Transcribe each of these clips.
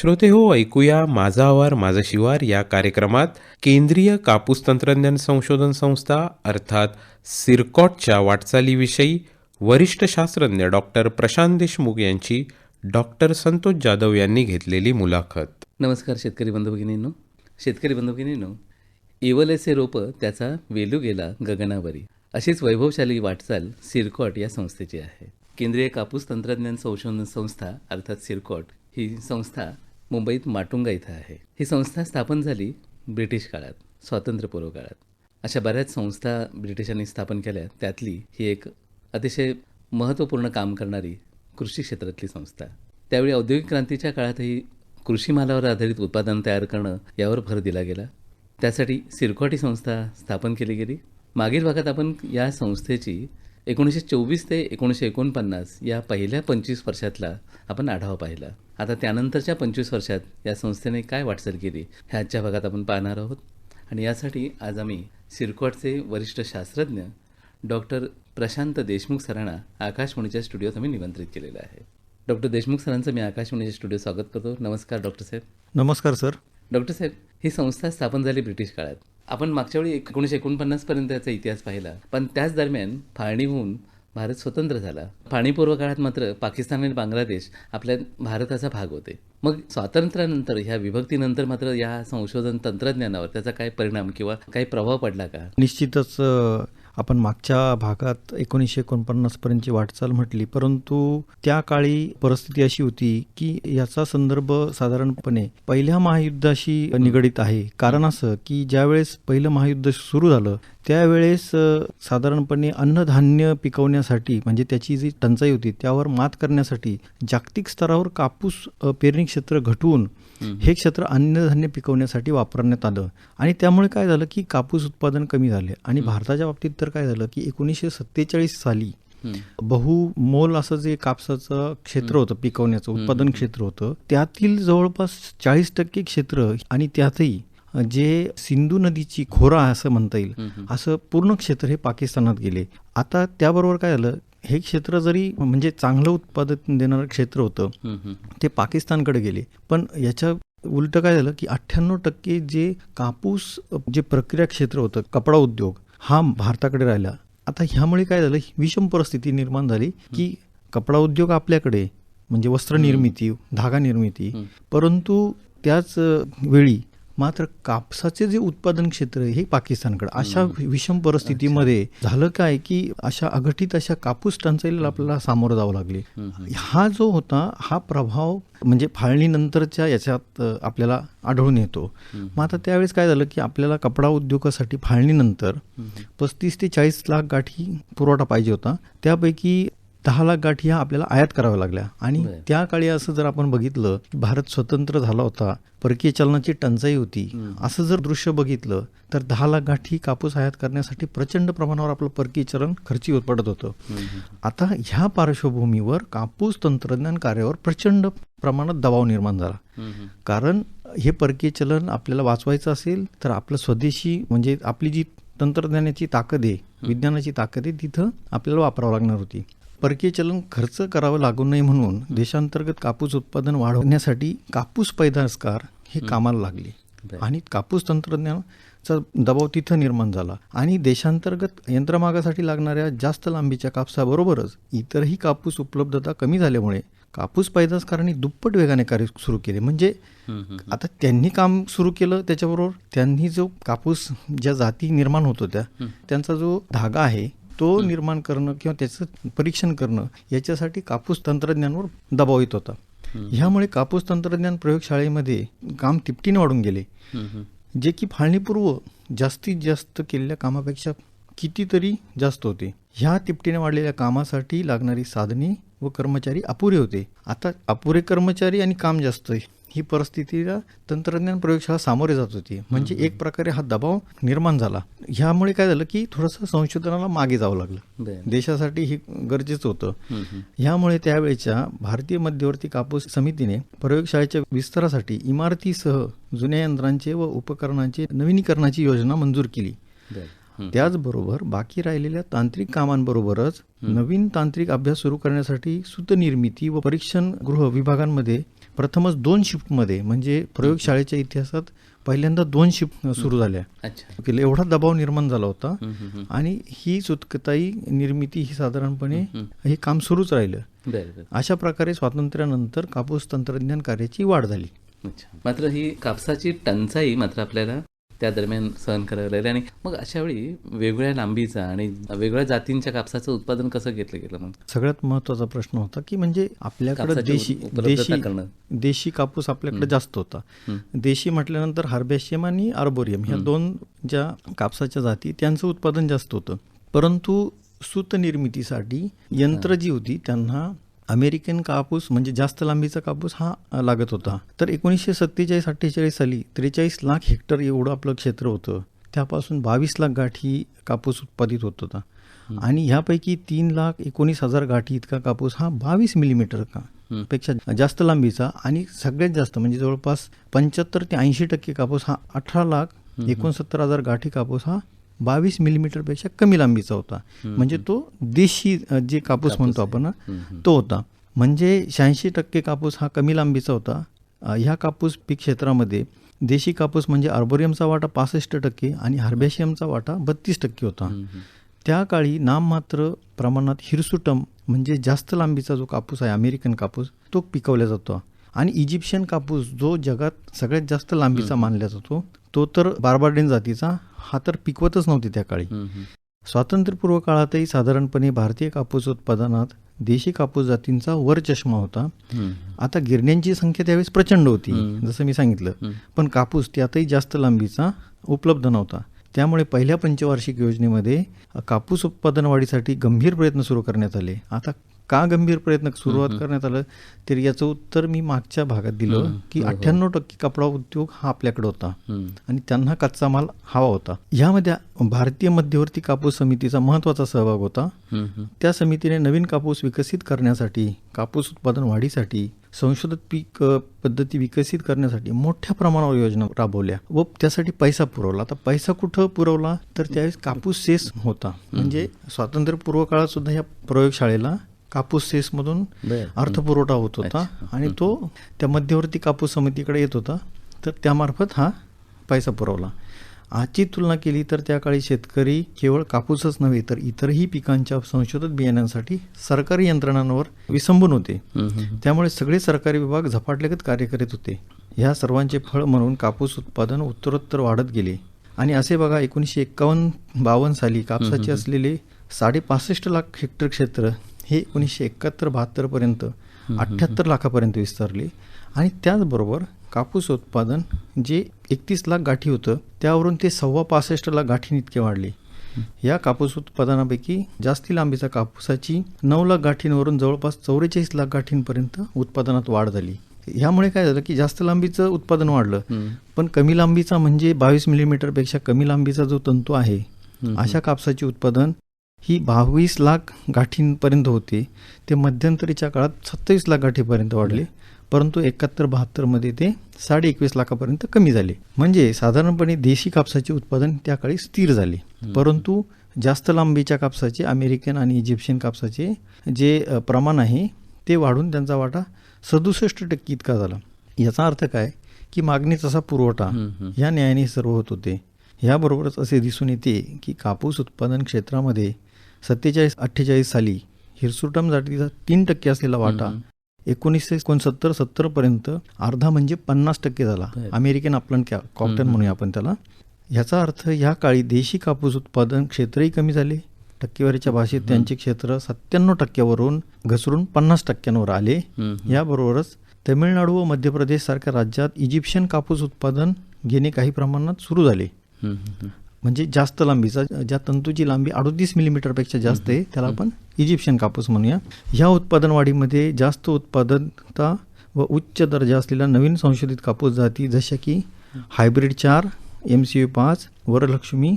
श्रोते हो ऐकूया माझा आवार माझा शिवार या कार्यक्रमात केंद्रीय कापूस तंत्रज्ञान संशोधन संस्था अर्थात सिरकॉटच्या वाटचालीविषयी वरिष्ठ शास्त्रज्ञ डॉक्टर प्रशांत देशमुख यांची डॉक्टर संतोष जाधव यांनी घेतलेली मुलाखत. नमस्कार शेतकरी बंधू भगिनींनो. शेतकरी बंधू भगिनींनो इवलेसे रोपं त्याचा वेलू गेला गगनावरी. अशीच वैभवशाली वाटचाल सिरकॉट या संस्थेची आहे. केंद्रीय कापूस तंत्रज्ञान संशोधन संस्था अर्थात सिरकॉट ही संस्था मुंबईत माटुंगा इथं आहे. ही संस्था स्थापन झाली ब्रिटिश काळात स्वातंत्र्यपूर्व काळात. अशा बऱ्याच संस्था ब्रिटिशांनी स्थापन केल्या. त्यातली ही एक अतिशय महत्त्वपूर्ण काम करणारी कृषी क्षेत्रातली संस्था. त्यावेळी औद्योगिक क्रांतीच्या काळातही कृषी मालावर आधारित उत्पादन तयार करणं यावर भर दिला गेला. त्यासाठी सिरकॉटी संस्था स्थापन केली गेली. मागील भागात आपण या संस्थेची एकोणीसशे चोवीस ते एकोणीसशे एकोणपन्नास या पहिल्या पंचवीस वर्षातला आपण आढावा पाहिला. आता त्यानंतरच्या पंचवीस वर्षात या संस्थेने काय वाटचाल केली ह्या आजच्या भागात आपण पाहणार आहोत. आणि यासाठी आज आम्ही सिरकॉटचे वरिष्ठ शास्त्रज्ञ डॉक्टर प्रशांत देशमुख सरांना आकाशवाणीच्या स्टुडिओत आम्ही निमंत्रित केलेलं आहे. डॉक्टर देशमुख सरांचं मी आकाशवाणीच्या स्टुडिओ स्वागत करतो. नमस्कार डॉक्टर साहेब. नमस्कार सर. डॉक्टर साहेब ही संस्था स्थापन झाली ब्रिटिश काळात. आपण मागच्या वेळी एकोणीसशे एकोणपन्नासपर्यंत याचा इतिहास पाहिला. पण त्याच दरम्यान फाळणीहून भारत स्वतंत्र झाला. फाळणीपूर्व काळात मात्र पाकिस्तान आणि बांगलादेश आपल्या भारताचा भाग होते. मग स्वातंत्र्यानंतर ह्या विभक्तीनंतर मात्र या संशोधन तंत्रज्ञानावर त्याचा काय परिणाम किंवा काही प्रभाव पडला का? निश्चितच आपण मागच्या भागात एकोणीसशे एकोणपन्नासपर्यंतची वाटचाल म्हटली. परंतु त्या काळी परिस्थिती अशी होती की याचा संदर्भ साधारणपणे पहिल्या महायुद्धाशी निगडित आहे. कारण असं की ज्यावेळेस पहिलं महायुद्ध सुरू झालं त्यावेळेस साधारणपणे अन्नधान्य पिकवण्यासाठी म्हणजे त्याची जी टंचाई होती त्यावर मात करण्यासाठी जागतिक स्तरावर कापूस पेरणी क्षेत्र घटवून हे क्षेत्र अन्नधान्य पिकवण्यासाठी वापरण्यात आलं. आणि त्यामुळे काय झालं की कापूस उत्पादन कमी झाले. आणि भारताच्या बाबतीत तर काय झालं की एकोणीसशे सत्तेचाळीस साली बहुमोल असं जे कापसाचं क्षेत्र होतं पिकवण्याचं उत्पादन क्षेत्र होतं त्यातील जवळपास चाळीस टक्के क्षेत्र आणि त्यातही जे सिंधू नदीची खोरा असं म्हणता येईल असं पूर्ण क्षेत्र हे पाकिस्तानात गेले. आता त्याबरोबर काय झालं? हे क्षेत्र जरी म्हणजे चांगलं उत्पादन देणारं क्षेत्र होतं ते पाकिस्तानकडे गेले. पण याच्या उलट काय झालं की अठ्ठ्याण्णव टक्के जे कापूस जे प्रक्रिया क्षेत्र होतं कपडा उद्योग हा भारताकडे राहिला. आता ह्यामुळे काय झालं? विषम परिस्थिती निर्माण झाली की कपडा उद्योग आपल्याकडे म्हणजे वस्त्र निर्मिती धागा निर्मिती परंतु त्याच वेळी मात्र कापसाचे जे उत्पादन क्षेत्र आहे हे पाकिस्तानकडे अशा विषम परिस्थितीमध्ये झालं काय की अशा अघटित अशा कापूस टंचाईला आपल्याला सामोरं जावं लागले? हा जो होता हा प्रभाव म्हणजे फाळणीनंतरच्या याच्यात आपल्याला आढळून येतो. मग आता त्यावेळेस काय झालं की आपल्याला कपडा उद्योगासाठी फाळणीनंतर पस्तीस ते चाळीस लाख गाठी पुरवठा पाहिजे होता. त्यापैकी दहा लाख गाठी ह्या आपल्याला आयात कराव्या लागल्या. आणि. त्या काळी असं जर आपण बघितलं की भारत स्वतंत्र झाला होता परकीय चलनाची टंचाई होती असं जर दृश्य बघितलं तर दहा लाख गाठी कापूस आयात करण्यासाठी प्रचंड प्रमाणावर आपलं परकीय चलन खर्ची पडत होतं. आता ह्या पार्श्वभूमीवर कापूस तंत्रज्ञान कार्यावर प्रचंड प्रमाणात दबाव निर्माण झाला. कारण हे परकीय चलन आपल्याला वाचवायचं असेल तर आपलं स्वदेशी म्हणजे आपली जी तंत्रज्ञानाची ताकद आहे विज्ञानाची ताकद आहे तिथं आपल्याला वापरावं लागणार होती. परकीय चलन खर्च करावं लागू नये म्हणून देशांतर्गत कापूस उत्पादन वाढवण्यासाठी कापूस पैदासकार हे कामाला लागले. आणि कापूस तंत्रज्ञानाचा दबाव तिथं निर्माण झाला. आणि देशांतर्गत यंत्रमागासाठी लागणाऱ्या जास्त लांबीच्या कापसाबरोबरच इतरही कापूस उपलब्धता कमी झाल्यामुळे कापूस पैदासकारांनी दुप्पट वेगाने कार्य सुरू केले. म्हणजे आता त्यांनी काम सुरू केलं त्याच्याबरोबर त्यांनी जो कापूस ज्या जाती निर्माण होत होत्या त्यांचा जो धागा आहे तो निर्माण करणं किंवा त्याचं परीक्षण करणं याच्यासाठी कापूस तंत्रज्ञानावर दबाव येत होता. ह्यामुळे कापूस तंत्रज्ञान प्रयोगशाळेमध्ये काम तिपटीने वाढून गेले. जे की फाळणीपूर्व जास्तीत जास्त केलेल्या कामापेक्षा कितीतरी जास्त होते. ह्या तिपटीने वाढलेल्या कामासाठी लागणारी साधने व कर्मचारी अपुरे होते. आता अपुरे कर्मचारी आणि काम जास्त ही परिस्थितीला तंत्रज्ञान प्रयोगशाळा सामोरे जात होती. म्हणजे एक प्रकारे हा दबाव निर्माण झाला. ह्यामुळे काय झालं की थोडंसं संशोधनाला मागे जावं लागलं. देशासाठी हे गरजेचं होतं. ह्यामुळे त्यावेळेच्या भारतीय मध्यवर्ती कापूस समितीने प्रयोगशाळेच्या विस्तारासाठी इमारतीसह जुन्या यंत्रांचे व उपकरणांचे नवीनीकरणाची योजना मंजूर केली. त्याचबरोबर बाकी राहिलेल्या तांत्रिक कामांबरोबरच नवीन तांत्रिक अभ्यास सुरू करण्यासाठी सूतनिर्मिती व परीक्षण गृह विभागांमध्ये प्रथमच दोन शिफ्टमध्ये म्हणजे प्रयोगशाळेच्या इतिहासात पहिल्यांदा दोन शिफ्ट सुरू झाल्या. एवढा दबाव निर्माण झाला होता. आणि ही सुतकताई निर्मिती ही साधारणपणे. हे काम सुरूच राहिलं. अशा प्रकारे स्वातंत्र्यानंतर कापूस तंत्रज्ञान कार्याची वाढ झाली. अच्छा. मात्र ही कापसाची टंचाई मात्र आपल्याला त्या दरम्यान सहन करावी लागली. आणि मग अशा वेळी वेगवेगळ्या लांबीचा आणि वेगवेगळ्या जातींच्या कापसाचं उत्पादन कसं घेतलं गेलं मग? सगळ्यात महत्त्वाचा प्रश्न होता की म्हणजे आपल्याकडे देशी देशी. देशी कापूस आपल्याकडे जास्त होता. देशी म्हटल्यानंतर हार्बेशियम आणि आर्बोरियम ह्या दोन ज्या कापसाच्या जाती त्यांचं उत्पादन जास्त होतं. परंतु सूत निर्मितीसाठी यंत्र जी होती त्यांना अमेरिकन कापूस म्हणजे जास्त लांबीचा कापूस हा लागत होता. तर एकोणीसशे सत्तेचाळीस अठ्ठेचाळीस साली त्रेचाळीस लाख हेक्टर एवढं आपलं क्षेत्र होतं. त्यापासून बावीस लाख गाठी कापूस उत्पादित होत होता. आणि ह्यापैकी तीन लाख एकोणीस हजार गाठी इतका कापूस हा बावीस मिलीमीटर का. पेक्षा जास्त लांबीचा आणि सगळ्यात जास्त म्हणजे जवळपास पंच्याहत्तर ते ऐंशी टक्के कापूस हा अठरा लाख एकोणसत्तर हजार गाठी कापूस हा बावीस मिलीमीटरपेक्षा कमी लांबीचा होता. म्हणजे तो देशी जे कापूस म्हणतो आपण. तो होता. म्हणजे शहाऐंशी टक्के कापूस हा कमी लांबीचा होता. ह्या कापूस पीक क्षेत्रामध्ये देशी कापूस म्हणजे आर्बोरियमचा वाटा पासष्ट टक्के आणि हार्बेशियमचा वाटा बत्तीस टक्के होता. त्या काळी नाममात्र प्रमाणात हिरसुटम म्हणजे जास्त लांबीचा जो कापूस आहे अमेरिकन कापूस तो पिकवला जातो. आणि इजिप्शियन कापूस जो जगात सगळ्यात जास्त लांबीचा मानला जातो तो तर बार्बाडेन जातीचा हा तर पिकवतच नव्हती त्या काळी. स्वातंत्र्यपूर्व काळातही साधारणपणे भारतीय कापूस उत्पादनात देशी कापूस जातींचा वर चष्मा होता. आता गिरण्यांची संख्या त्यावेळेस प्रचंड होती. जसं मी सांगितलं. पण कापूस त्यातही जास्त लांबीचा उपलब्ध नव्हता त्यामुळे पहिल्या पंचवार्षिक योजनेमध्ये कापूस उत्पादन वाढीसाठी गंभीर प्रयत्न सुरू करण्यात आले आता का गंभीर प्रयत्न सुरुवात करण्यात आलं तर याचं उत्तर मी मागच्या भागात दिलं. की. अठ्ठ्याण्णव टक्के कपडा उद्योग हा आपल्याकडे होता. आणि त्यांना कच्चा माल हवा होता यामध्ये भारतीय मध्यवर्ती कापूस समितीचा महत्त्वाचा सहभाग होता. त्या समितीने नवीन कापूस विकसित करण्यासाठी कापूस उत्पादन वाढीसाठी संशोधित पीक पद्धती विकसित करण्यासाठी मोठ्या प्रमाणावर योजना राबवल्या व त्यासाठी पैसा पुरवला आता पैसा कुठं पुरवला तर त्यावेळेस कापूस सेस होता म्हणजे स्वातंत्र्यपूर्व काळात सुद्धा या प्रयोगशाळेला कापूस सेसमधून. अर्थपुरवठा होत होता आणि तो त्या मध्यवर्ती कापूस समितीकडे येत होता. तर त्यामार्फत हा पैसा पुरवला. आजची तुलना केली तर त्या काळी शेतकरी केवळ कापूसच नव्हे तर इतरही पिकांच्या संशोधित बियाण्यांसाठी सरकारी यंत्रणांवर विसंबून होते. त्यामुळे सगळे सरकारी विभाग झपाटलेगत कार्य करीत होते. ह्या सर्वांचे फळ म्हणून कापूस उत्पादन उत्तरोत्तर वाढत गेले. आणि असे बघा एकोणीसशे एक्कावन्न बावन्न साली कापसाचे असलेले साडेपासष्ट लाख हेक्टर क्षेत्र हे एकोणीसशे एकाहत्तर बहात्तरपर्यंत अठ्ठ्याहत्तर लाखापर्यंत विस्तारले. आणि त्याचबरोबर कापूस उत्पादन जे एकतीस लाख गाठी होतं त्यावरून ते सव्वा पासष्ट लाख गाठींइतके इतके वाढले. या कापूस उत्पादनापैकी जास्ती लांबीच्या कापूसाची नऊ लाख गाठींवरून जवळपास चौवेचाळीस लाख गाठींपर्यंत उत्पादनात वाढ झाली. ह्यामुळे काय झालं की जास्त लांबीचं उत्पादन वाढलं. पण कमी लांबीचा म्हणजे बावीस मिलीमीटरपेक्षा कमी लांबीचा जो तंतू आहे. अशा कापसाचे उत्पादन ही बावीस लाख गाठींपर्यंत होते. ते मध्यंतरीच्या काळात सत्तावीस लाख गाठीपर्यंत वाढले. परंतु एकाहत्तर बहात्तरमध्ये ते साडे एकवीस लाखापर्यंत कमी झाले. म्हणजे साधारणपणे देशी कापसाचे उत्पादन त्या काळी स्थिर झाले. परंतु जास्त लांबीच्या कापसाचे अमेरिकन आणि इजिप्शियन कापसाचे जे प्रमाण आहे ते वाढून त्यांचा वाटा सदुसष्ट टक्के इतका झाला. याचा अर्थ काय? की मागणी तसा पुरवठा. या न्यायाने सर्व होत होते. ह्याबरोबरच असे दिसून येते की कापूस उत्पादन क्षेत्रामध्ये सत्तेचाळीस अठ्ठेचाळीस साली हिरसुटम जातीचा तीन टक्के असलेला वाटा एकोणीसशे एकोणसत्तर सत्तरपर्यंत अर्धा म्हणजे पन्नास टक्के झाला. अमेरिकन आपलं कॅ कॉप्टन म्हणूया आपण त्याला. ह्याचा अर्थ या काळी देशी कापूस उत्पादन क्षेत्रही कमी झाले. टक्केवारीच्या भाषेत त्यांचे क्षेत्र सत्त्याण्णव टक्क्यावरून घसरून पन्नास टक्क्यांवर आले. याबरोबरच तमिळनाडू व मध्य प्रदेश सारख्या राज्यात इजिप्शियन कापूस उत्पादन घेणे काही प्रमाणात सुरू झाले. म्हणजे जास्त लांबीचा ज्या तंतूची लांबी अडोतीस मिलीमीटरपेक्षा जास्त आहे त्याला आपण इजिप्शियन कापूस म्हणूया. ह्या उत्पादन वाढीमध्ये जास्त उत्पादनता व उच्च दर्जा असलेल्या नवीन संशोधित कापूस जाती जशा की हायब्रिड चार एम सी पाच Varalakshmi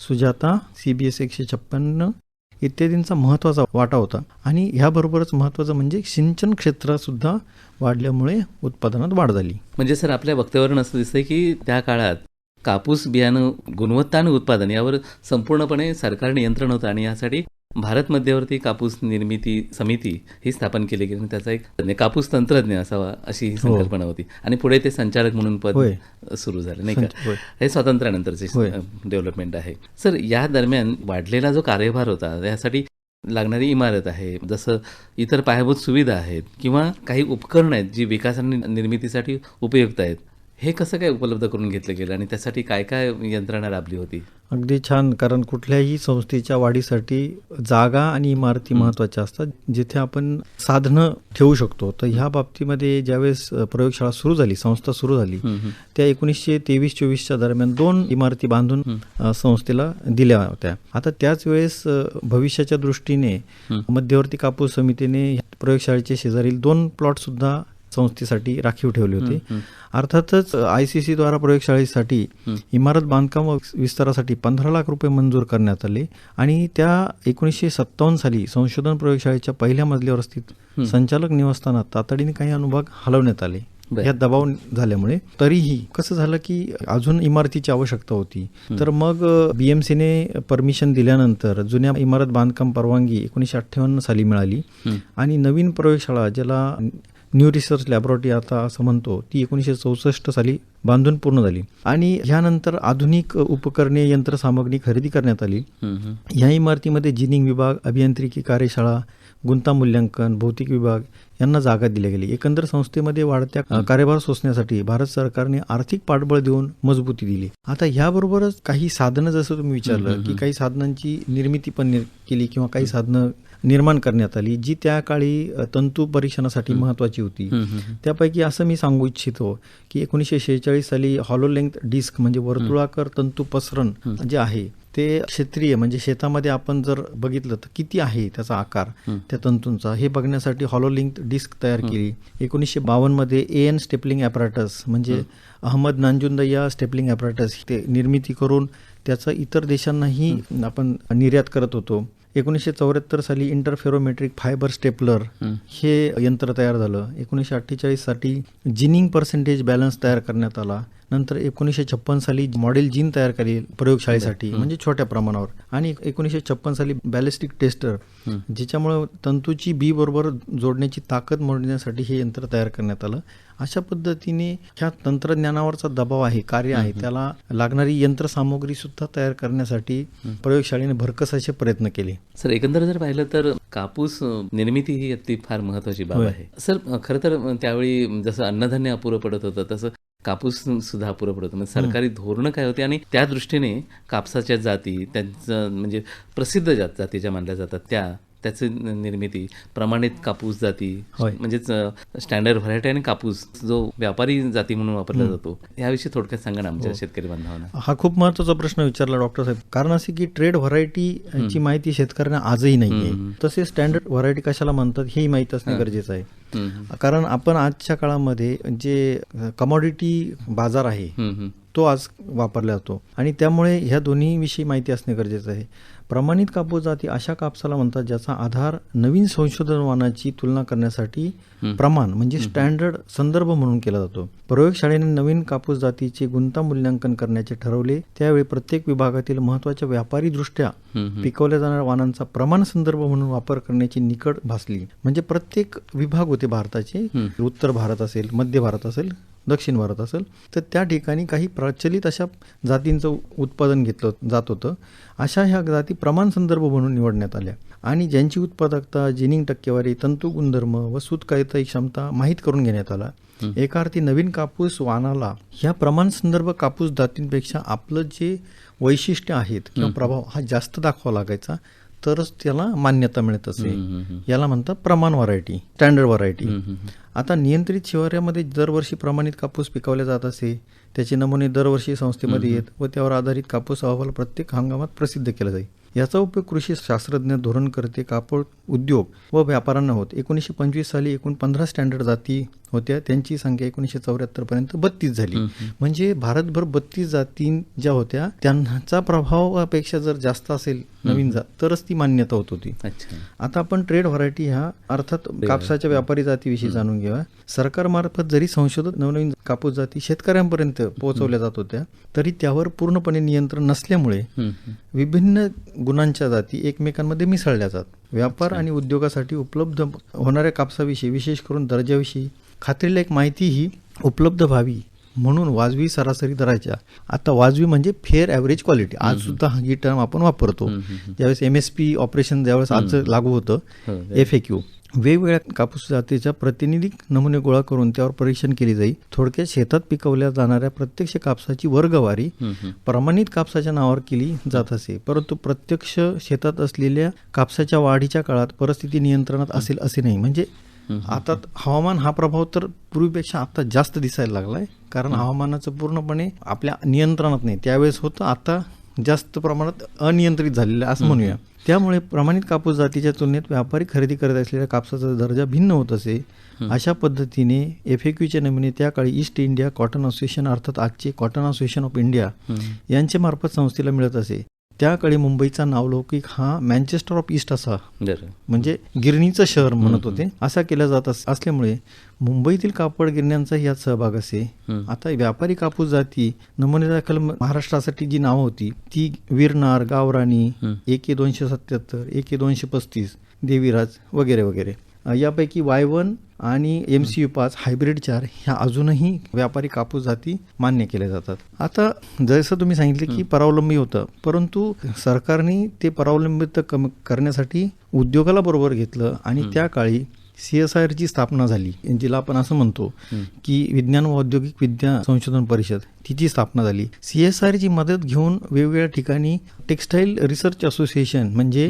Sujata C B S एकशे छप्पन्न इत्यादींचा महत्त्वाचा वाटा होता. आणि ह्याबरोबरच महत्त्वाचं म्हणजे सिंचन क्षेत्रातसुद्धा वाढल्यामुळे उत्पादनात वाढ झाली. म्हणजे सर आपल्या वक्तव्यावरून असं दिसतंय की त्या काळात कापूस बियाणं गुणवत्ता आणि उत्पादन यावर संपूर्णपणे सरकार नियंत्रण होतं आणि यासाठी भारत मध्यवर्ती कापूस निर्मिती समिती ही स्थापन केली गेली आणि त्याचा एक कापूस तंत्रज्ञ असावा अशी ही संकल्पना होती आणि पुढे ते संचालक म्हणून पद. सुरू झाले नाही का. हे स्वातंत्र्यानंतरचे. डेव्हलपमेंट आहे सर या दरम्यान वाढलेला जो कार्यभार होता यासाठी लागणारी इमारत आहे जसं इतर पायाभूत सुविधा आहेत किंवा काही उपकरणं आहेत जी विकास आणि निर्मितीसाठी उपयुक्त आहेत हे कसं काय उपलब्ध करून घेतलं गेलं आणि त्यासाठी काय काय यंत्रणा राबली होती? अगदी छान कारण कुठल्याही संस्थेच्या वाढीसाठी जागा आणि इमारती महत्त्वाच्या असतात जिथे आपण साधनं ठेवू शकतो. तर ह्या बाबतीमध्ये ज्यावेळेस प्रयोगशाळा सुरू झाली संस्था सुरू झाली त्या एकोणीसशे तेवीस चोवीसच्या दरम्यान दोन इमारती बांधून संस्थेला दिल्या होत्या. आता त्याच वेळेस भविष्याच्या दृष्टीने मध्यवर्ती कापूस समितीने प्रयोगशाळेचे शेजारील दोन प्लॉट सुद्धा संस्थेसाठी राखीव ठेवले होते. अर्थातच आय सी सी द्वारा प्रयोगशाळेसाठी इमारत बांधकाम विस्तारासाठी पंधरा लाख रुपये मंजूर करण्यात आले आणि त्या एकोणीसशे सत्तावन्न साली संशोधन प्रयोगशाळेच्या पहिल्या मजल्यावर स्थित संचालक निवासस्थानात तातडीने काही अनुभाग हलवण्यात आले. या दबाव झाल्यामुळे तरीही कसं झालं की अजून इमारतीची आवश्यकता होती. तर मग बीएमसीने परमिशन दिल्यानंतर जुन्या इमारत बांधकाम परवानगी एकोणीसशे अठ्ठावन्न साली मिळाली आणि नवीन प्रयोगशाळा ज्याला न्यू रिसर्च लॅबोरेटरी आता असं म्हणतो ती एकोणीसशे चौसष्ट साली बांधून पूर्ण झाली. आणि ह्यानंतर आधुनिक उपकरणे यंत्रसामग्री खरेदी करण्यात आली. ह्या इमारतीमध्ये जिनिंग विभाग अभियांत्रिकी कार्यशाळा गुंतामूल्यांकन भौतिक विभाग यांना जागा दिल्या गेली. एकंदर संस्थेमध्ये वाढत्या कार्यभार सोसण्यासाठी भारत सरकारने आर्थिक पाठबळ देऊन मजबूती दिली. आता ह्याबरोबरच काही साधनं जसं तुम्ही विचारलं की काही साधनांची निर्मिती पण केली किंवा काही साधनं निर्माण करण्यात आली जी त्या काळी तंतू परीक्षणासाठी महत्वाची होती. त्यापैकी असं मी सांगू इच्छितो की एकोणीसशे शेहेचाळीस साली हॉलो लेंथ डिस्क म्हणजे वर्तुळाकार तंतू पसरण जे आहे ते क्षेत्रीय म्हणजे शेतामध्ये आपण जर बघितलं तर किती आहे त्याचा आकार त्या तंतूंचा? हे बघण्यासाठी हॉलो लिंक डिस्क तयार केली. एकोणीसशे बावन्नमध्ये ए एन स्टेपलिंग ॲपराटस म्हणजे अहमद नांजुंदय्या स्टेपलिंग ॲपराटस ते निर्मिती करून त्याचं इतर देशांनाही आपण निर्यात करत होतो. एकोणीसशे चौऱ्याहत्तर साली इंटरफेरोमेट्रिक फायबर स्टेपलर हे यंत्र तयार झालं. एकोणीसशे अठ्ठेचाळीससाठी जिनिंग पर्सेंटेज बॅलन्स तयार करण्यात आला. नंतर एकोणीसशे छप्पन साली मॉडेल जिन तयार केली प्रयोगशाळेसाठी म्हणजे छोट्या प्रमाणावर. आणि एकोणीसशे छप्पन साली बॅलिस्टिक टेस्टर ज्याच्यामुळे तंतूची बी बरोबर जोडण्याची ताकद मोडण्यासाठी हे यंत्र तयार करण्यात आलं. अशा पद्धतीने ह्या तंत्रज्ञानावरचा दबाव आहे कार्य आहे त्याला लागणारी यंत्रसामुग्री सुद्धा तयार करण्यासाठी प्रयोगशाळेने भरकस असे प्रयत्न केले. सर एकंदर जर पाहिलं तर कापूस निर्मिती ही अगदी फार महत्वाची बाब. आहे. सर खरं तर त्यावेळी जसं अन्नधान्य अपुरं पडत होतं तसं कापूस सुद्धा अपुरं पडत. म्हणजे सरकारी धोरणं काय होती आणि त्या दृष्टीने कापसाच्या जाती त्यांचं म्हणजे प्रसिद्ध जात जाती ज्या मानल्या जातात त्या. त्याची निर्मिती प्रमाणित कापूस जाती. म्हणजेच स्टँडर्ड व्हरायटी आणि कापूस जो व्यापारी जाती म्हणून वापरला जातो. याविषयी थोडक्यात सांगा ना आमच्या शेतकरी बांधवांना. हा खूप महत्त्वाचा प्रश्न विचारला डॉक्टर साहेब. कारण असे की ट्रेड व्हरायटी ची माहिती शेतकऱ्यांना आजही नाहीये. तसे स्टँडर्ड व्हरायटी कशाला म्हणतात हेही माहीत असणे गरजेचं आहे. कारण आपण आजच्या काळामध्ये जे कमॉडिटी बाजार आहे. तो आज वापरला जातो. आणि त्यामुळे ह्या दोन्ही विषयी माहिती असणे गरजेचं आहे. प्रमाणित कापूस जाती अशा कापसाला म्हणतात ज्याचा आधार नवीन संशोधनवानाची तुलना करण्यासाठी प्रमाण म्हणजे स्टँडर्ड संदर्भ म्हणून केला जातो. प्रयोगशाळेने नवीन कापूस जातीचे गुंतामूल्यांकन करण्याचे ठरवले. त्यावेळी प्रत्येक विभागातील महत्त्वाच्या व्यापारी दृष्ट्या पिकवल्या जाणाऱ्या वाणांचा प्रमाण संदर्भ म्हणून वापर करण्याची निकड भासली. म्हणजे प्रत्येक विभाग होते भारताचे. उत्तर भारत असेल मध्य भारत असेल दक्षिण भारत असेल तर त्या ठिकाणी काही प्रचलित अशा जातींचं उत्पादन घेतलं जात होतं. अशा ह्या जाती प्रमाण संदर्भ म्हणून निवडण्यात आल्या. आणि ज्यांची उत्पादकता जिनिंग टक्केवारी तंतू गुणधर्म व सूतकायताई क्षमता माहीत करून घेण्यात आला. एका अर्थी नवीन कापूस वाणाला ह्या प्रमाण संदर्भ कापूस जातींपेक्षा आपलं जे वैशिष्ट्य आहेत किंवा प्रभाव हा जास्त दाखवा लागायचा. तरच त्याला मान्यता मिळत असे. याला म्हणतात प्रमाण व्हरायटी स्टँडर्ड व्हरायटी आता नियंत्रित शिवाऱ्यामध्ये दरवर्षी प्रमाणित कापूस पिकवला जात असे. त्याचे नमुने दरवर्षी संस्थेमध्ये येत व त्यावर आधारित कापूस अहवाल प्रत्येक हंगामात प्रसिद्ध केला जाईल याचा उपयोग कृषी शास्त्रज्ञ धोरणकर्ते कापड उद्योग व व्यापाऱ्यांना होत. एकोणीसशे पंचवीस साली एकूण पंधरा स्टँडर्ड जाती होत्या. त्यांची संख्या एकोणीसशे चौऱ्याहत्तर पर्यंत बत्तीस झाली. म्हणजे भारतभर बत्तीस जाती ज्या होत्या त्यांचा प्रभावापेक्षा जर जास्त असेल नवीन जात तरच ती मान्यता होत होती. आता आपण ट्रेड व्हरायटी ह्या अर्थात कापसाच्या व्यापारी जातीविषयी जाणून घेऊया. सरकारमार्फत जरी संशोधित नवनवीन कापूस जाती शेतकऱ्यांपर्यंत पोहोचवल्या जात होत्या तरी त्यावर पूर्णपणे नियंत्रण नसल्यामुळे. विभिन्न गुणांच्या जाती एकमेकांमध्ये मिसळल्या जातात व्यापार आणि उद्योगासाठी उपलब्ध होणाऱ्या कापसाविषयी विशेष करून दर्जाविषयी खात्रीला एक माहिती ही उपलब्ध व्हावी म्हणून वाजवी सरासरी दराच्या. आता वाजवी म्हणजे फेअर ॲव्हरेज क्वालिटी आज सुद्धा ही टर्म आपण वापरतो. ज्यावेळेस एम एस पी ऑपरेशन ज्यावेळेस आज लागू होतं एफ ए क्यू वेगवेगळ्या कापूस जातीच्या प्रतिनिधिक नमुने गोळा करून त्यावर परीक्षण केले जाईल थोडक्यात शेतात पिकवल्या जाणाऱ्या प्रत्यक्ष कापसाची वर्गवारी. प्रमाणित कापसाच्या नावावर केली जात असे. परंतु प्रत्यक्ष शेतात असलेल्या कापसाच्या वाढीच्या काळात परिस्थिती नियंत्रणात असेल असे नाही. म्हणजे आता हवामान हा प्रभाव तर पूर्वीपेक्षा आता जास्त दिसायला लागलाय. कारण हवामानाचं पूर्णपणे आपल्या नियंत्रणात नाही. त्यावेळेस होतं आता जास्त प्रमाणात अनियंत्रित झालेलं असं म्हणूया. त्यामुळे प्रमाणित कापूस जातीच्या तुलनेत व्यापारी खरेदी करत असलेल्या कापसाचा दर्जा भिन्न होत असे. अशा पद्धतीने एफ चे नमुने त्या काळी ईस्ट इंडिया कॉटन असोसिएशन अर्थात आजचे कॉटन असोसिएशन ऑफ इंडिया यांच्या मार्फत संस्थेला मिळत असे. त्या काळी मुंबईचा नावलौकिक हा मँचेस्टर ऑफ ईस्ट असा. म्हणजे गिरणीचं शहर म्हणत होते. असा केला जात अस- असल्यामुळे मुंबईतील कापड गिरण्यांचा यात सहभाग असे. आता व्यापारी कापूस जाती नमुने दाखल महाराष्ट्रासाठी जी नावं होती ती वीरनार गावराणी. एके दोनशे सत्याहत्तर एके दोनशे पस्तीस देवीराज वगैरे वगैरे. यापैकी वाय वन आणि एम सी यू पाच हायब्रिड चार ह्या अजूनही व्यापारी कापूस जाती मान्य केल्या जातात. आता जसं तुम्ही सांगितले की परावलंबी होतं परंतु सरकारने ते परावलंबित कम करण्यासाठी उद्योगाला बरोबर घेतलं आणि त्या काळी सी एस आय ची स्थापना झाली जिला आपण असं म्हणतो की विज्ञान व औद्योगिक विद्या संशोधन परिषद तिची स्थापना झाली. सी एस आर ची मदत घेऊन वेगवेगळ्या ठिकाणी टेक्स्टाईल रिसर्च असोसिएशन म्हणजे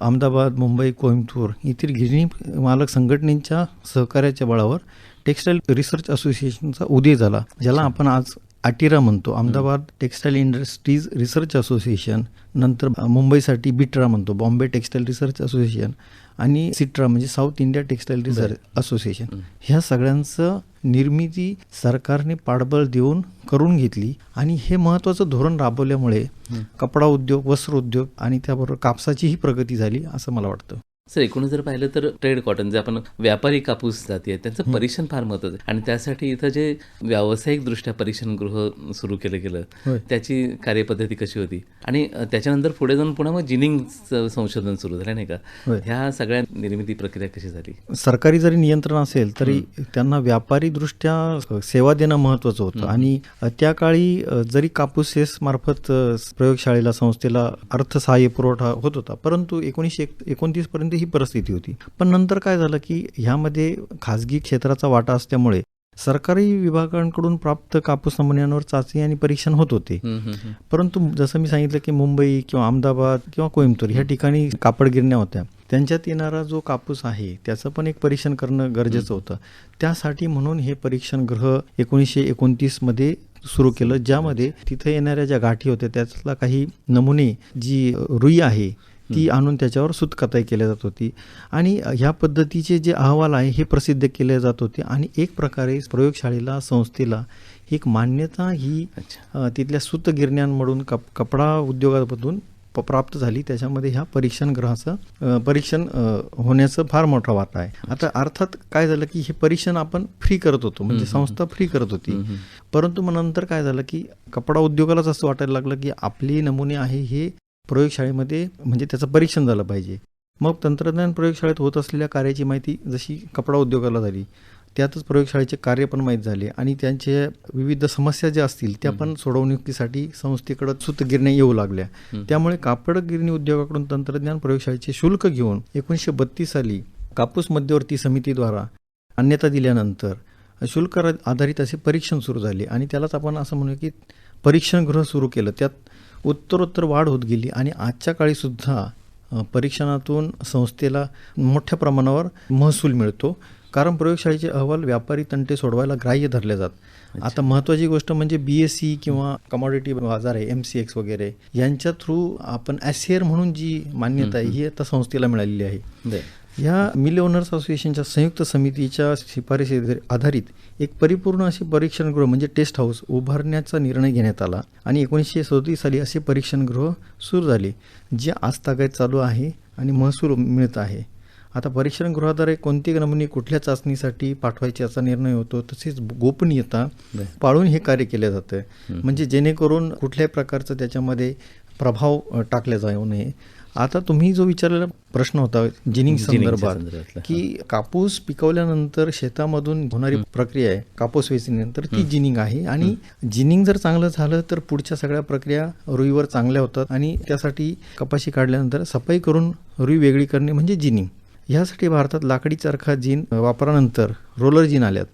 अहमदाबाद मुंबई कोइंबतूर येथील गिरणी मालक संघटनेच्या सहकार्याच्या बळावर टेक्स्टाईल रिसर्च असोसिएशनचा उदय झाला ज्याला आपण आज आटिरा म्हणतो. Ahmedabad textile industries research association नंतर मुंबईसाठी बिट्रा म्हणतो. बॉम्बे टेक्स्टाईल रिसर्च असोसिएशन आणि सिट्रा म्हणजे south India textile research association. ह्या सगळ्यांचं निर्मिती सरकारने पाठबळ देऊन करून घेतली आणि हे महत्त्वाचं धोरण राबवल्यामुळे कपडा उद्योग वस्त्र उद्योग आणि त्याबरोबर कापसाचीही प्रगती झाली असं मला वाटतं. सर एकूण जर पाहिलं तर ट्रेड कॉटन जे आपण व्यापारी कापूस जाती त्यांचं परीक्षण फार महत्वाचं आहे. आणि त्यासाठी इथं जे व्यावसायिकदृष्ट्या परीक्षणगृह सुरू केलं गेलं. त्याची कार्यपद्धती कशी होती? आणि त्याच्यानंतर पुढे जाऊन पुन्हा मग जिनिंगचं संशोधन सुरू झालं नाही का? होय. सगळ्या निर्मिती प्रक्रिया कशी झाली? सरकारी जरी नियंत्रण असेल तरी त्यांना व्यापारी दृष्ट्या सेवा देणं महत्वाचं होतं. आणि त्या काळी जरी कापूस सेस मार्फत प्रयोगशाळेला संस्थेला अर्थसहाय्य पुरवठा होत होता परंतु एकोणीसशे एकोणतीस पर्यंत ही परिस्थिती होती. पण नंतर काय झालं की ह्यामध्ये खाजगी क्षेत्राचा वाटा असल्यामुळे सरकारी विभागांकडून प्राप्त कापूस नमुन्यांवर चाचणी आणि परीक्षण होत होते. परंतु जसं मी सांगितलं की मुंबई किंवा अहमदाबाद किंवा कोइंबतूर ह्या ठिकाणी कापड गिरण्या होत्या. त्यांच्यात येणारा जो कापूस आहे त्याचं पण एक परीक्षण करणं गरजेचं होतं. त्यासाठी म्हणून हे परीक्षण गृह एकोणीसशे एकोणतीसमध्ये सुरू केलं ज्यामध्ये तिथे येणाऱ्या ज्या गाठी होत्या त्यातला काही नमुने जी रुई आहे ती आणून त्याच्यावर सुतकताई केल्या जात होती. आणि ह्या पद्धतीचे जे अहवाल आहे हे प्रसिद्ध केले जात होते. आणि एक प्रकारे प्रयोगशाळेला संस्थेला एक मान्यता ही तिथल्या सूत गिरण्यांमधून कप कपडा उद्योगामधून प- प्राप्त झाली. त्याच्यामध्ये ह्या परीक्षण ग्रहाचं परीक्षण होण्याचं फार मोठा वाटा आहे. आता अर्थात काय झालं की हे परीक्षण आपण फ्री करत होतो. म्हणजे संस्था फ्री करत होती. परंतु मग नंतर काय झालं की कपडा उद्योगालाच असं वाटायला लागलं की आपले नमुने आहे हे प्रयोगशाळेमध्ये म्हणजे त्याचं परीक्षण झालं पाहिजे. मग तंत्रज्ञान प्रयोगशाळेत होत असलेल्या कार्याची माहिती जशी कपडा उद्योगाला झाली त्यातच प्रयोगशाळेचे कार्य पण माहीत झाले आणि त्यांच्या विविध समस्या ज्या असतील त्या पण सोडवणुकीसाठी संस्थेकडे सुतगिरण्या येऊ लागल्या. त्यामुळे कापड गिरणी उद्योगाकडून तंत्रज्ञान प्रयोगशाळेचे शुल्क घेऊन एकोणीसशे बत्तीस साली कापूस मध्यवर्ती समितीद्वारा मान्यता दिल्यानंतर शुल्क आधारित असे परीक्षण सुरू झाले आणि त्यालाच आपण असं म्हणू की परीक्षणगृह सुरू केलं. त्यात उत्तरोत्तर वाढ होत गेली आणि आजच्या काळी सुद्धा अ, परीक्षणातून संस्थेला मोठ्या प्रमाणावर महसूल मिळतो. कारण प्रयोगशाळेचे अहवाल व्यापारी तंटे सोडवायला ग्राह्य धरले जात. आता महत्त्वाची गोष्ट म्हणजे बी एस सी किंवा कमॉडिटी बाजार आहे एम सी एक्स वगैरे यांच्या थ्रू आपण ॲसियर म्हणून जी मान्यता आहे ही आता संस्थेला मिळालेली आहे. या मिल ओनर्स असोसिएशनच्या संयुक्त समितीच्या शिफारशी आधारित एक परिपूर्ण असे परीक्षणगृह म्हणजे टेस्ट हाऊस उभारण्याचा निर्णय घेण्यात आला आणि एकोणीसशे सदतीस साली असे परीक्षणगृह सुरू झाले जे आजतागायत चालू आहे आणि महसूल मिळत आहे. आता परीक्षणगृहाद्वारे कोणते नमुने कुठल्या चाचणीसाठी पाठवायचे याचा निर्णय होतो तसेच गोपनीयता. पाळून हे कार्य केले जातं. म्हणजे जेणेकरून कुठल्याही प्रकारचं त्याच्यामध्ये प्रभाव टाकला जाऊ नये. आता तुम्ही जो विचारलेला प्रश्न होता जिनिंग संदर्भात की कापूस पिकवल्यानंतर शेतामधून होणारी प्रक्रिया आहे कापूस वेचणीनंतर ती जिनिंग आहे आणि जिनिंग जर चांगलं झालं तर पुढच्या सगळ्या प्रक्रिया रुईवर चांगल्या होतात आणि त्यासाठी कपाशी काढल्यानंतर सफाई करून रुई वेगळी करणे म्हणजे जिनिंग. ह्यासाठी भारतात लाकडी चरखा जिन वापरानंतर रोलर जिन आल्यात.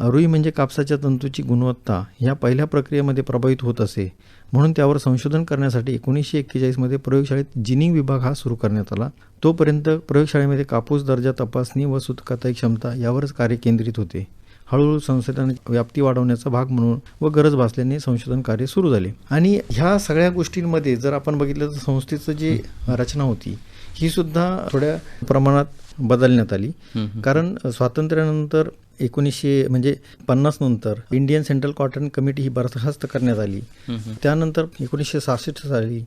रुई म्हणजे कापसाच्या तंतूची गुणवत्ता ह्या पहिल्या प्रक्रियेमध्ये प्रभावित होत असे. म्हणून त्यावर संशोधन करण्यासाठी एकोणीसशे एक्केचाळीसमध्ये प्रयोगशाळेत जिनिंग विभाग हा सुरू करण्यात आला. तोपर्यंत प्रयोगशाळेमध्ये कापूस दर्जा तपासणी व सुतकताई क्षमता यावरच कार्य केंद्रित होते. हळूहळू संशोधनाची व्याप्ती वाढवण्याचा भाग म्हणून व गरज भासल्याने संशोधन कार्य सुरू झाले. आणि ह्या सगळ्या गोष्टींमध्ये जर आपण बघितलं तर संस्थेचं जी रचना होती ही सुद्धा थोड्या प्रमाणात बदलण्यात आली. कारण स्वातंत्र्यानंतर एकोणीसशे म्हणजे पन्नास नंतर इंडियन सेंट्रल कॉटन कमिटी ही बरखास्त करण्यात आली. त्यानंतर एकोणीसशे सहासष्ट साली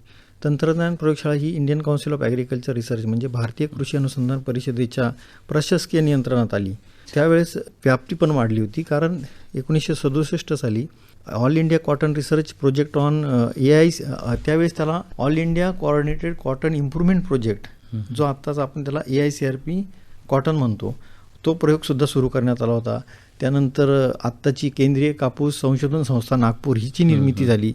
तंत्रज्ञान प्रयोगशाळा ही Indian council of agriculture research म्हणजे भारतीय कृषी अनुसंधान परिषदेच्या प्रशासकीय नियंत्रणात आली. त्यावेळेस व्याप्ती पण वाढली होती कारण एकोणीसशे सदुसष्ट साली all India cotton research project on A I त्यावेळेस त्याला all India coordinated cotton improvement project जो आत्ताच आपण त्याला A I C R P cotton म्हणतो. तो प्रयोगसुद्धा सुरू करण्यात आला होता. त्यानंतर आत्ताची केंद्रीय कापूस संशोधन संस्था नागपूर हिची निर्मिती झाली.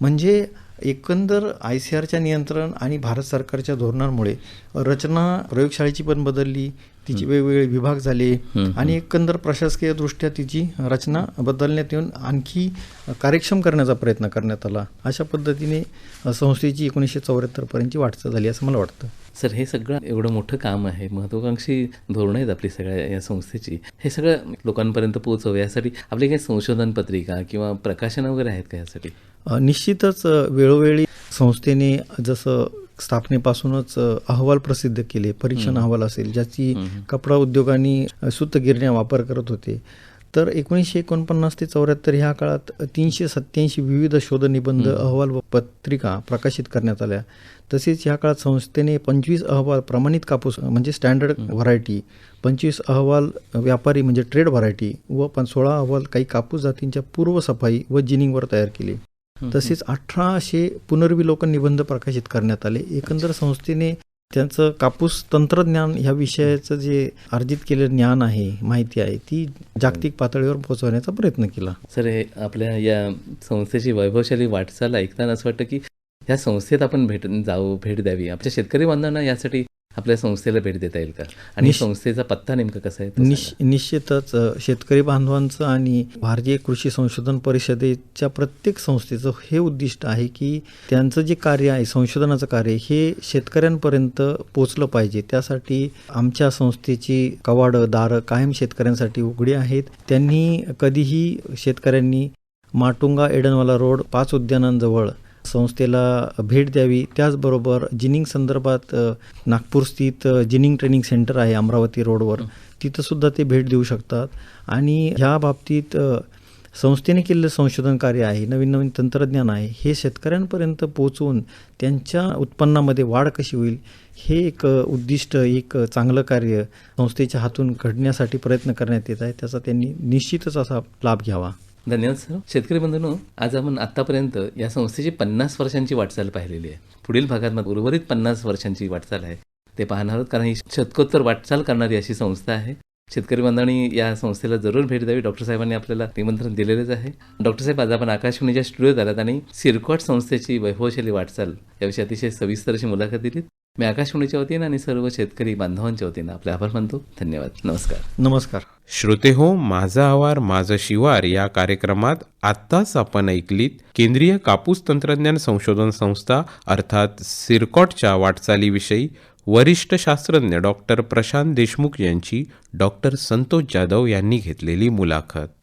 म्हणजे एकंदर आय सी आरच्या नियंत्रण आणि भारत सरकारच्या धोरणांमुळे रचना प्रयोगशाळेची पण बदलली तिचे वेगवेगळे विभाग झाले. आणि एकंदर प्रशासकीय दृष्ट्या तिची रचना बदलण्यात येऊन आणखी कार्यक्षम करण्याचा प्रयत्न करण्यात आला. अशा पद्धतीने संस्थेची एकोणीसशे चौऱ्याहत्तरपर्यंतची वाटचाल झाली असं मला वाटतं. सर हे सगळं एवढं मोठं काम आहे महत्वाकांक्षी धोरणं आहेत आपली सगळ्या या संस्थेची. हे सगळं लोकांपर्यंत पोहोचव यासाठी आपली काही संशोधन पत्रिका किंवा प्रकाशनं वगैरे आहेत का यासाठी? निश्चितच वेळोवेळी संस्थेने जसं स्थापनेपासूनच अहवाल प्रसिद्ध केले परीक्षण अहवाल असेल ज्याची कपडा उद्योगाने सूतगिरण्या वापर करत होते. तर एकोणीसशे एकोणपन्नास ते चौऱ्याहत्तर ह्या काळात तीनशे सत्याऐंशी विविध शोधनिबंध अहवाल व पत्रिका प्रकाशित करण्यात आल्या. तसेच ह्या काळात संस्थेने पंचवीस अहवाल प्रमाणित कापूस म्हणजे स्टँडर्ड व्हरायटी पंचवीस अहवाल व्यापारी म्हणजे ट्रेड व्हरायटी व पण सोळा अहवाल काही कापूस जातींच्या पूर्वसफाई व जिनिंगवर तयार केले. तसेच अठरा असे पुनर्विलोकन निबंध प्रकाशित करण्यात आले. एकंदर संस्थेने त्यांचं कापूस तंत्रज्ञान ह्या विषयाचं जे अर्जित केलेलं ज्ञान आहे माहिती आहे ती जागतिक पातळीवर पोहोचवण्याचा प्रयत्न केला. सर हे आपल्या या संस्थेची वैभवशाली वाटचाल ऐकताना असं वाटतं की ह्या संस्थेत आपण भेट जाऊ भेट द्यावी. आपल्या शेतकरी बांधवांना यासाठी आपल्या संस्थेला भेट देता येईल का? आणि संस्थेचा पत्ता नेमका कसा आहे. निश्चितच शेतकरी बांधवांचं आणि भारतीय कृषी संशोधन परिषदेच्या प्रत्येक संस्थेचं हे उद्दिष्ट आहे की त्यांचं जे कार्य आहे संशोधनाचं कार्य हे शेतकऱ्यांपर्यंत पोचलं पाहिजे. त्यासाठी आमच्या संस्थेची कवाडं दारं कायम शेतकऱ्यांसाठी उघडी आहेत. त्यांनी कधीही शेतकऱ्यांनी माटुंगा एडनवाला रोड पाच उद्यानांजवळ संस्थेला भेट द्यावी. त्याचबरोबर जिनिंग संदर्भात नागपूर स्थित जिनिंग ट्रेनिंग सेंटर आहे अमरावती रोडवर. तिथं सुद्धा ते भेट देऊ शकतात. आणि ह्या बाबतीत संस्थेने केलेलं संशोधन कार्य आहे नवीन नवीन तंत्रज्ञान आहे हे शेतकऱ्यांपर्यंत पोहोचवून त्यांच्या उत्पन्नामध्ये वाढ कशी होईल हे एक उद्दिष्ट एक चांगलं कार्य संस्थेच्या हातून घडण्यासाठी प्रयत्न करण्यात येत आहे. त्याचा त्यांनी निश्चितच असा लाभ घ्यावा. धन्यवाद सर. शेतकरी बंधूंनो आज आपण आतापर्यंत या संस्थेची पन्नास वर्षांची वाटचाल पाहिलेली आहे. पुढील भागात मग उर्वरित पन्नास वर्षांची वाटचाल आहे. ते पाहणार आहोत कारण ही शतकोत्तर वाटचाल करणारी अशी संस्था आहे. शेतकरी बांधवांनी या संस्थेला जरूर भेट द्यावी. डॉक्टर साहेबांनी आपल्याला निमंत्रण दिलेलेच आहे. डॉक्टर साहेब आज आपण आकाशवाणीच्या स्टुडिओत आलात आणि सिरकॉट संस्थेची वैभवशाली वाटचाल याविषयी अतिशय सविस्तर अशी मुलाखत दिलीत. मी आकाशवाणीच्या वतीनं आणि सर्व शेतकरी बांधवांच्या वतीनं आपले आभार मानतो. धन्यवाद. नमस्कार. नमस्कार. श्रोते हो माझा आवार माझं शिवार या कार्यक्रमात आत्ताच आपण ऐकलीत केंद्रीय कापूस तंत्रज्ञान संशोधन संस्था अर्थात सिरकॉटच्या वाटचालीविषयी वरिष्ठ शास्त्रज्ञ डॉक्टर प्रशांत देशमुख यांची डॉक्टर संतोष जाधव यांनी घेतलेली मुलाखत.